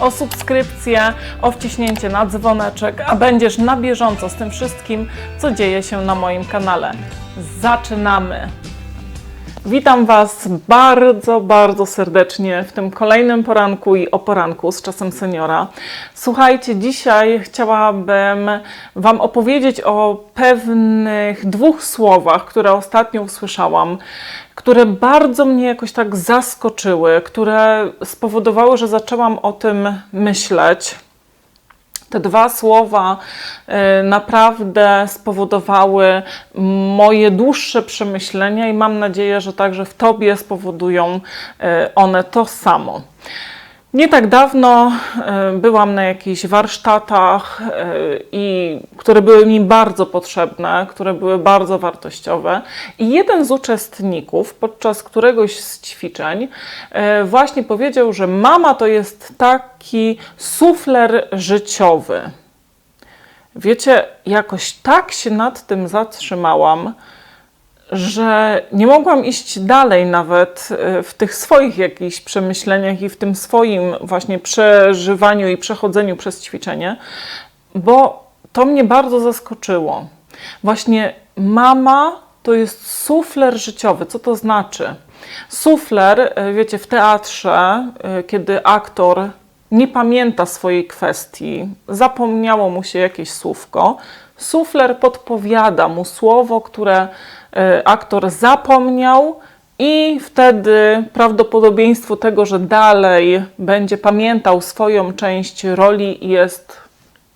o subskrypcję, o wciśnięcie na dzwoneczek, a będziesz na bieżąco z tym wszystkim, co dzieje się na moim kanale. Zaczynamy! Witam Was bardzo, bardzo serdecznie w tym kolejnym poranku i o poranku z czasem seniora. Słuchajcie, dzisiaj chciałabym Wam opowiedzieć o pewnych dwóch słowach, które ostatnio usłyszałam, które bardzo mnie jakoś tak zaskoczyły, które spowodowały, że zaczęłam o tym myśleć. Te dwa słowa y, naprawdę spowodowały moje dłuższe przemyślenia i mam nadzieję, że także w Tobie spowodują y, one to samo. Nie tak dawno y, byłam na jakichś warsztatach, i, które były mi bardzo potrzebne, które były bardzo wartościowe. I jeden z uczestników podczas któregoś z ćwiczeń właśnie powiedział, że mama to jest taki sufler życiowy. Wiecie, jakoś tak się nad tym zatrzymałam, że nie mogłam iść dalej nawet e, w tych swoich jakichś przemyśleniach i w tym swoim właśnie przeżywaniu i przechodzeniu przez ćwiczenie, bo to mnie bardzo zaskoczyło. Właśnie mama to jest sufler życiowy. Co to znaczy? Sufler, e, wiecie, w teatrze, e, kiedy aktor nie pamięta swojej kwestii, zapomniało mu się jakieś słówko, sufler podpowiada mu słowo, które e, aktor zapomniał, i wtedy prawdopodobieństwo tego, że dalej będzie pamiętał swoją część roli, jest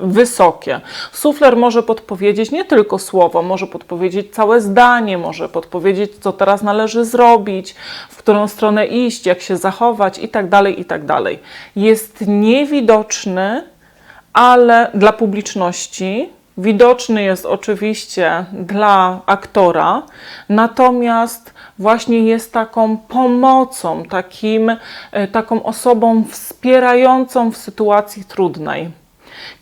wysokie. Sufler może podpowiedzieć nie tylko słowo, może podpowiedzieć całe zdanie, może podpowiedzieć, co teraz należy zrobić, w którą stronę iść, jak się zachować itd., itd. Jest niewidoczny, ale dla publiczności, widoczny jest oczywiście dla aktora, natomiast właśnie jest taką pomocą, takim, e, taką osobą wspierającą w sytuacji trudnej.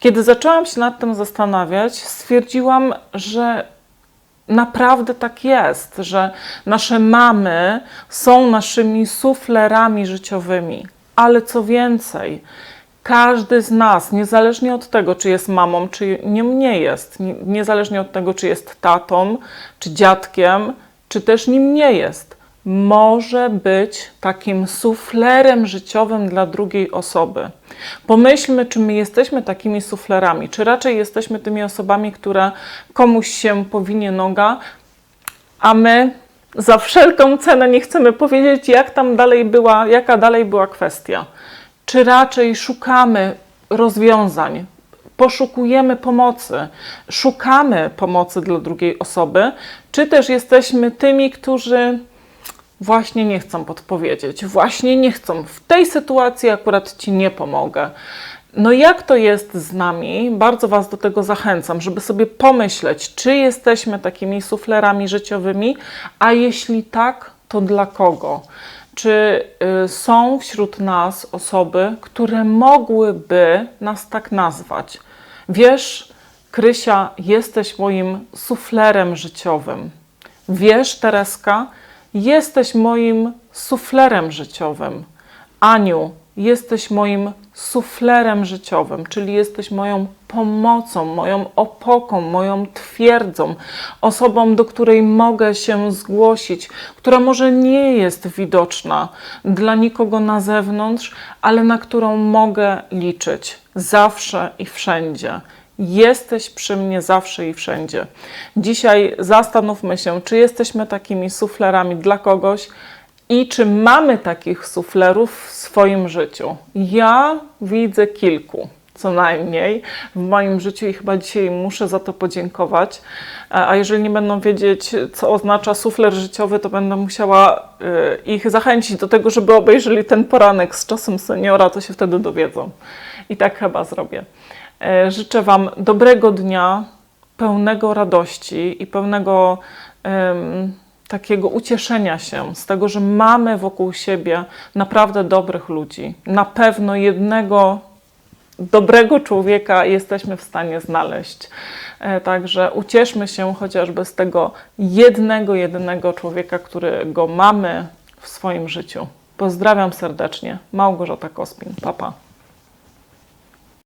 Kiedy zaczęłam się nad tym zastanawiać, stwierdziłam, że naprawdę tak jest, że nasze mamy są naszymi suflerami życiowymi. Ale co więcej, każdy z nas, niezależnie od tego, czy jest mamą, czy nie, nie jest, niezależnie od tego, czy jest tatą, czy dziadkiem, czy też nim nie jest, może być takim suflerem życiowym dla drugiej osoby. Pomyślmy, czy my jesteśmy takimi suflerami, czy raczej jesteśmy tymi osobami, które komuś się powinie noga, a my za wszelką cenę nie chcemy powiedzieć, jak tam dalej była, jaka dalej była kwestia. Czy raczej szukamy rozwiązań, poszukujemy pomocy, szukamy pomocy dla drugiej osoby, czy też jesteśmy tymi, którzy właśnie nie chcą podpowiedzieć, właśnie nie chcą. W tej sytuacji akurat Ci nie pomogę. No jak to jest z nami? Bardzo Was do tego zachęcam, żeby sobie pomyśleć, czy jesteśmy takimi suflerami życiowymi, a jeśli tak, to dla kogo? Czy y, są wśród nas osoby, które mogłyby nas tak nazwać? Wiesz, Krysia, jesteś moim suflerem życiowym. Wiesz, Tereska, Jesteś moim suflerem życiowym. Aniu, jesteś moim suflerem życiowym, czyli jesteś moją pomocą, moją opoką, moją twierdzą, osobą, do której mogę się zgłosić, która może nie jest widoczna dla nikogo na zewnątrz, ale na którą mogę liczyć zawsze i wszędzie. Jesteś przy mnie zawsze i wszędzie. Dzisiaj zastanówmy się, czy jesteśmy takimi suflerami dla kogoś i czy mamy takich suflerów w swoim życiu. Ja widzę kilku co najmniej w moim życiu i chyba dzisiaj muszę za to podziękować. A jeżeli nie będą wiedzieć, co oznacza sufler życiowy, to będę musiała y, ich zachęcić do tego, żeby obejrzeli ten poranek z czasem seniora, to się wtedy dowiedzą. I tak chyba zrobię. E, życzę Wam dobrego dnia, pełnego radości i pełnego em, takiego ucieszenia się z tego, że mamy wokół siebie naprawdę dobrych ludzi. Na pewno jednego dobrego człowieka jesteśmy w stanie znaleźć. E, Także ucieszmy się chociażby z tego jednego, jedynego człowieka, którego mamy w swoim życiu. Pozdrawiam serdecznie. Małgorzata Kospin. Papa. Pa.